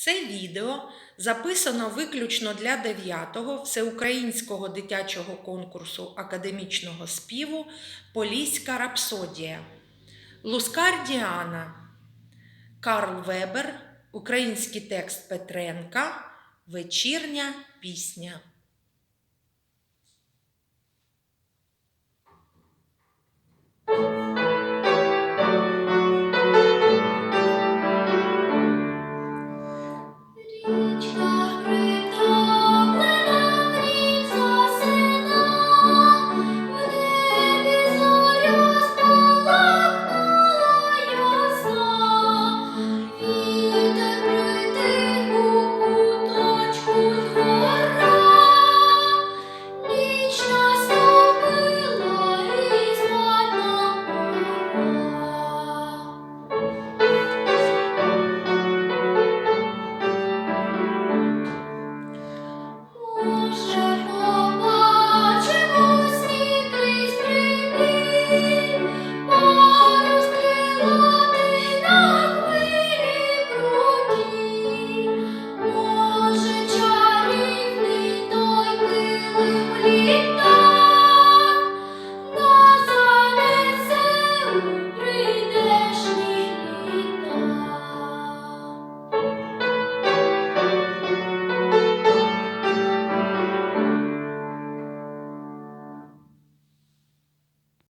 Це відео записано виключно для 9-го всеукраїнського дитячого конкурсу академічного співу Поліська рапсодія. Лускар Діана, Карл Вебер, український текст Петренка, Вечірня пісня.